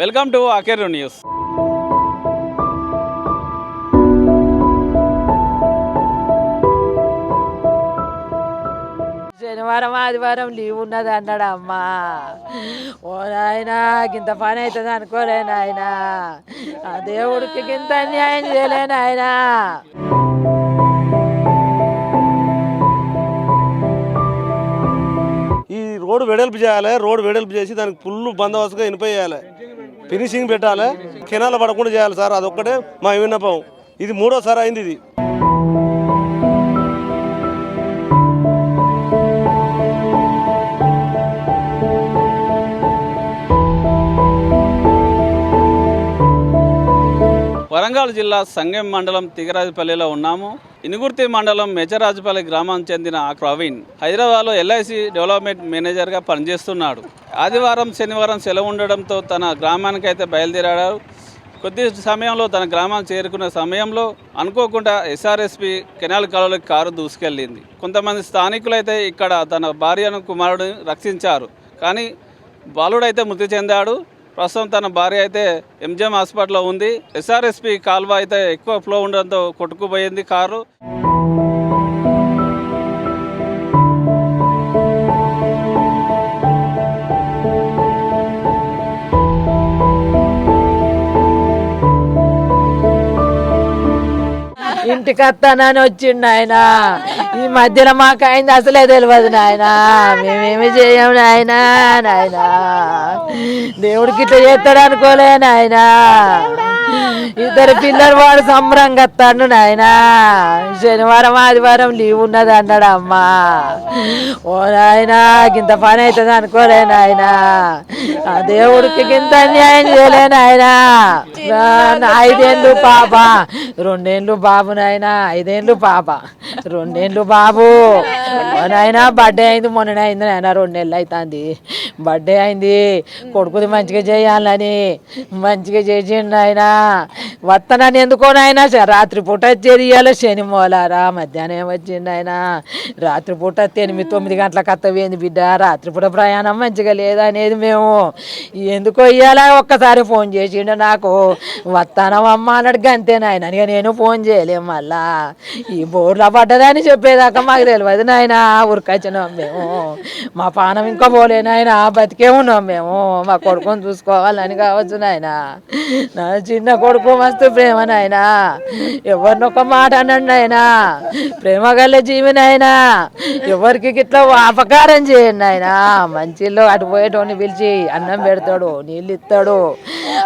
Welcome to అకేరు news. శనివారం ఆదివారం leave ఉన్నది అన్నాడు అమ్మా. ఓ నాయనా ఇంత పని అవుతుంది అనుకోలే నాయన. ఆ దేవుడికి ఇంత అన్యాయం చేయలే నాయనా. ఈ రోడ్డు వెడల్పు చేయాలి రోడ్డు వెడల్పు చేసి దానికి ఫుల్ బందోబస్తుగా ఇనిపేయాలి ఫినిషింగ్ పెట్టాలి? కెనాలు పడకుండా చేయాలి సార్ అదొక్కటే మా విన్నపం. ఇది మూడోసారి అయింది ఇది. వరంగల్ జిల్లా సంగెం మండలం తిగరాజపల్లిలో ఉన్నాము. ఇనుగుర్తి మండలం మెజరాజుపల్లి గ్రామానికి చెందిన ఆ ప్రవీణ్ హైదరాబాద్లో ఎల్ఐసి డెవలప్మెంట్ మేనేజర్గా పనిచేస్తున్నాడు. ఆదివారం శనివారం సెలవు ఉండడంతో తన గ్రామానికి అయితే బయలుదేరాడు. కొద్ది సమయంలో తన గ్రామానికి చేరుకున్న సమయంలో అనుకోకుండా ఎస్ఆర్ఎస్పి కెనాల్ కాలువలోకి కారు దూసుకెళ్ళింది. కొంతమంది స్థానికులైతే ఇక్కడ తన భార్యను కుమారుడిని రక్షించారు. కానీ బాలుడైతే మృతి చెందాడు. ప్రస్తుతం తన భార్య అయితే ఎంజిఎం హాస్పిటల్లో ఉంది. ఎస్ఆర్ఎస్పి కాల్వ అయితే ఎక్కువ ఫ్లో ఉండడంతో కొట్టుకుపోయింది కారు. ఇంటికి వస్తానని వచ్చిండు ఆయన. ఈ మధ్యలో మాకు అయింది అసలే తెలియదు నాయన. మేమేమి చేయము నాయన నాయన. దేవుడికి ఇట్లా చేస్తాడు అనుకోలే నాయనా. ఇద్దరు పిల్లలు వాడు సంబరంగా కత్తాడు నాయన. శనివారం ఆదివారం లీవ్ ఉన్నది అన్నాడు అమ్మా. ఓ నాయన ఇంత పని అవుతుంది అనుకోలే నాయన. ఆ దేవుడికి ఇంత అన్యాయం చేయలే నాయన. ఐదేళ్ళు పాప రెండేళ్ళు బాబు నాయన ఐదేళ్ళు పాప రెండేళ్ళు బాబు. ఓ నాయన బర్త్డే అయింది మొన్న అయింది నాయన రెండేళ్ళు అవుతుంది బర్త్డే అయింది కొడుకుది మంచిగా చేయాలని మంచిగా చేసిండు నాయనా. వస్తానని ఎందుకో నాయన? రాత్రిపూట పూట శని మూలారా మధ్యాహ్నం వచ్చిండు ఆయన రాత్రిపూట ఎనిమిది తొమ్మిది గంటలకు అత్తవేంది బిడ్డ? రాత్రిపూట ప్రయాణం మంచిగా లేదనేది మేము. ఎందుకో ఇవాళ ఒక్కసారి ఫోన్ చేసిండు నాకు. వస్తానమ్మా అన్నాడు గంతే నాయన ఇక నేను ఫోన్ చేయలేము మళ్ళా. ఈ బోర్లా పడ్డదని చెప్పేదాకా మాకు తెలియదు నాయన. ఉరికొచ్చినాం మేము. మా పానం ఇంకా పోలేనాయన బతికే ఉన్నాం మేము. మా కొడుకుని చూసుకోవాలని కావచ్చు నాయన. నా చిన్న కొడుకు మస్తు ప్రేమ నాయన. ఎవరినొక మాట అనండి నాయన. ప్రేమ గల జీవి ఎవరికి గిట్లా అపకారం చేయండి నాయన. మంచిలో అటు పోయేటోని పిలిచి అన్నం పెడతాడు నీళ్ళు ఇస్తాడు.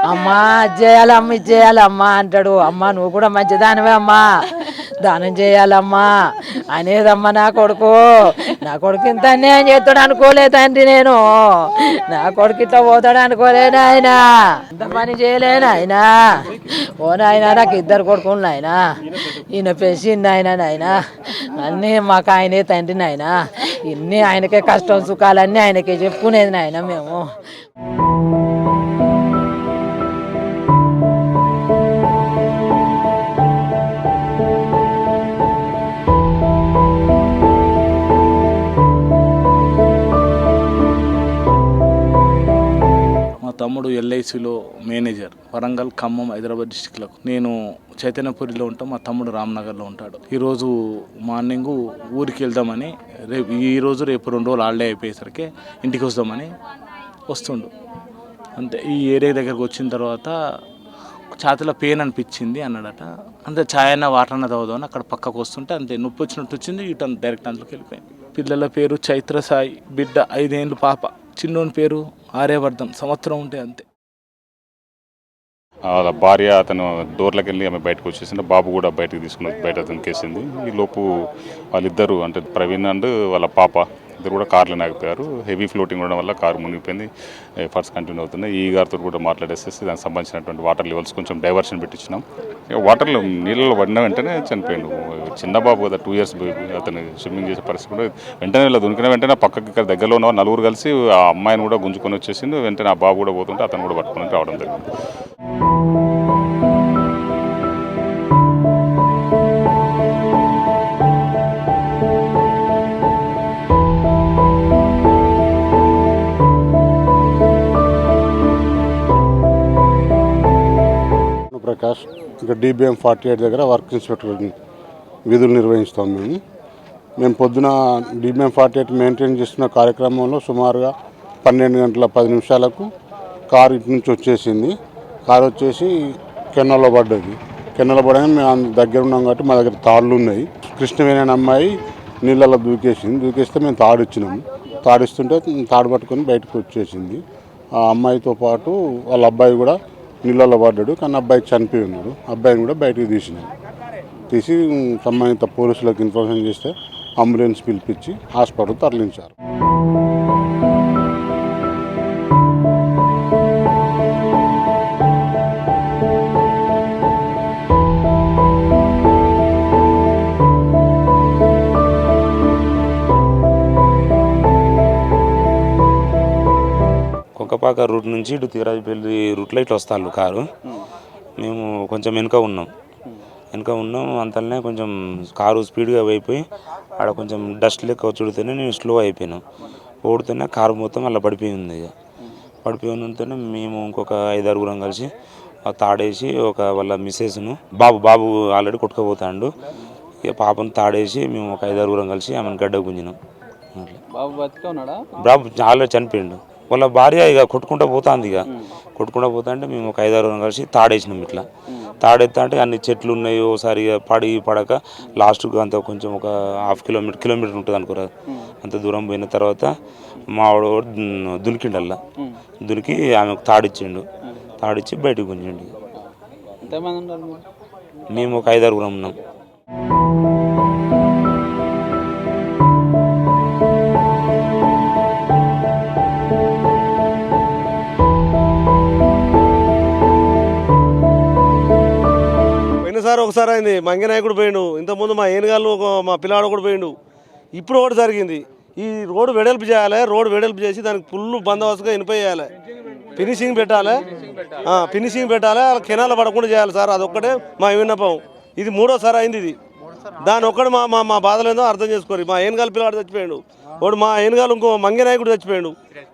అమ్మా చేయాలి అమ్మ ఇది చేయాలి అమ్మా అంటాడు. అమ్మ నువ్వు కూడా మంచిదానివే అమ్మా. దానం చేయాలమ్మా. అనేదమ్మా నా కొడుకు. నా కొడుకు ఇంత అన్యాయం చేస్తాడు అనుకోలే తండ్రి నేను. నా కొడుకు ఇట్లా పోతాడు అనుకోలే నాయన. ఇంత పని చేయలే నాయన. ఓ నాయన నాకు ఇద్దరు కొడుకులు నాయన. ఈయన పెంచింది నాయన నాయన. అన్నీ మాకు ఆయనే తండ్రి నాయన. ఇన్ని ఆయనకే కష్టం సుఖాలన్నీ ఆయనకే చెప్పుకునేది నాయన మేము. తమ్ముడు మేనేజర్ వరంగల్ ఖమ్మం హైదరాబాద్ డిస్టిక్లకు. నేను చైతన్యపురిలో ఉంటాం మా తమ్ముడు రామ్నగర్లో ఉంటాడు. ఈరోజు మార్నింగ్ ఊరికి వెళ్దామని రేపు ఈరోజు రేపు రెండు రోజులు హాలిడే అయిపోయేసరికి ఇంటికి వస్తామని వస్తుండు. అంతే ఈ ఏరియా దగ్గరకు వచ్చిన తర్వాత ఛాతిలో పెయిన్ అనిపించింది అన్నాడట. అంతే ఛాయ్ అన్న వాటర్ అన్న తాగుదామని అక్కడ పక్కకు వస్తుంటే అంతే నొప్పి వచ్చినట్టు వచ్చింది ఇటు డైరెక్ట్ అందులోకి వెళ్ళిపోయింది. పిల్లల పేరు చైత్ర సాయి బిడ్డ ఐదేళ్ళు పాప. చిన్నోని పేరు ఆర్యవర్ధన్ సంవత్సరం ఉంటే అంతే. వాళ్ళ భార్య అతను డోర్లకు వెళ్ళి ఆమె బయటకు వచ్చేసింది. బాబు కూడా బయటకు తీసుకుని బయట అతనికి వేసింది ఈ లోపు వాళ్ళిద్దరు అంటే ప్రవీణ్ అండ్ వాళ్ళ పాప ఇద్దరు కూడా కార్లు ఆగిపోయారు హెవీ ఫ్లోటింగ్ ఉండడం వల్ల కారు మునిగిపోయింది. ఎఫర్ట్స్ కంటిన్యూ అవుతున్నాయి. ఈ గారితో కూడా మాట్లాడేసేసి దానికి సంబంధించినటువంటి వాటర్ లెవెల్స్ కొంచెం డైవర్షన్ పెట్టించినాం. వాటర్లో నీళ్ళలో పడిన వెంటనే చనిపోయిండు. చిన్న బాబు కదా టూ ఇయర్స్ అతను స్విమ్మింగ్ చేసే పరిస్థితి కూడా వెంటనే ఇలా దునికిన వెంటనే పక్కకి ఇక్కడ దగ్గరలో ఉన్న నలుగురు కలిసి ఆ అమ్మాయిని కూడా గుంజుకొని వచ్చేసింది వెంటనే ఆ బాబు కూడా పోతుంటే అతను కూడా పట్టుకొని రావడం జరిగింది. డిబిఎం ఫార్టీ ఎయిట్ దగ్గర వర్క్ ఇన్స్పెక్టర్ విధులు నిర్వహిస్తాం మేము. మేము పొద్దున డిబిఎం ఫార్టీ ఎయిట్ మెయింటైన్ చేస్తున్న కార్యక్రమంలో సుమారుగా పన్నెండు గంటల పది నిమిషాలకు కారు ఇటు నుంచి వచ్చేసింది. కారు వచ్చేసి కెన్నలో పడ్డది. కెన్నలో పడగానే మేము దగ్గర ఉన్నాం కాబట్టి మా దగ్గర తాళ్ళు ఉన్నాయి. కృష్ణవేణి అనే అమ్మాయి నీళ్ళలో దూకేసింది. దూకేస్తే మేము తాడిచ్చినాము తాడిస్తుంటే తాడు పట్టుకొని బయటకు వచ్చేసింది. ఆ అమ్మాయితో పాటు వాళ్ళ అబ్బాయి కూడా నీళ్ళలో పడ్డాడు కానీ అబ్బాయి చనిపోయి ఉన్నాడు. అబ్బాయిని కూడా బయటకు తీసినాం తీసి సంబంధిత పోలీసులకు ఇన్ఫర్మేషన్ చేస్తే అంబులెన్స్ పిలిపించి హాస్పిటల్ తరలించారు. కొంకపాక రూట్ నుంచి ఇటు తీరాజపల్లి రూట్లో ఇట్లా వస్తారు కారు. మేము కొంచెం వెనుక ఉన్నాం. వెనుక ఉన్నాం అంతలోనే కొంచెం కారు స్పీడ్గా అయిపోయి ఆడ కొంచెం డస్ట్ లెక్క చుడితేనే నేను స్లో అయిపోయాను. ఓడితేనే కారు మొత్తం అలా పడిపోయింది ఇక. పడిపోయి ఉన్నంతనే మేము ఇంకొక ఐదు ఆరుగురం కలిసి తాడేసి ఒక వాళ్ళ మిస్సెస్ను బాబు బాబు ఆల్రెడీ కొట్టుకుపోతాడు. ఇక పాపను తాడేసి మేము ఒక ఐదు ఆరుగురం కలిసి ఆమెను గడ్డ గుంజినాం. బాబు బతికే ఉన్నాడా? బాబు చాలా చనిపోయిండు. వాళ్ళ భార్య ఇక కొట్టుకుంటూ పోతుంది ఇక. కొట్టుకుంటూ పోతా అంటే మేము ఒక ఐదారు కలిసి తాడేసినాం ఇట్లా. తాడెత్తా అంటే అన్ని చెట్లు ఉన్నాయి ఓసారి పడి పడక లాస్ట్కి అంత కొంచెం ఒక హాఫ్ కిలోమీటర్ కిలోమీటర్ ఉంటుంది అనుకోరా అంత దూరం పోయిన తర్వాత మా వాడు దున్- దునికిండల్లా దునికి ఆమెకు తాడిచ్చిండు. తాడిచ్చి బయటకు గుంజిండు మేము ఒక ఐదారుగురం ఉన్నాం. ఒకసారి అయింది. మంగనాయకుడు పోయిండు. ఇంతకుముందు మా ఏనుగాళ్ళు ఒక మా పిల్లాడు కూడా పోయిండు. ఇప్పుడు ఒకటి జరిగింది. ఈ రోడ్డు వెడల్పు చేయాలి. రోడ్డు వెడల్పు చేసి దానికి ఫుల్ బందోబస్తుగా ఇనిపేయాలి ఫినిషింగ్ పెట్టాలి. ఫినిషింగ్ పెట్టాలి. అలా కెనాలు పడకుండా చేయాలి సార్. అదొక్కటే మా విన్నపం. ఇది మూడోసారి అయింది ఇది. దాని ఒక్కడు మా మా మా బాధలేదో అర్థం చేసుకోరు. మా ఏనుగాలు పిల్లాడు చచ్చిపోయాడు. వాడు మా ఏనుగాలు ఇంకో మంగనాయకుడు చచ్చిపోయాడు.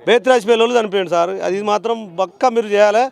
బేత్రాజ్పేలు వాళ్ళు చనిపోయాడు సార్. అది మాత్రం పక్కా మీరు చేయాలి.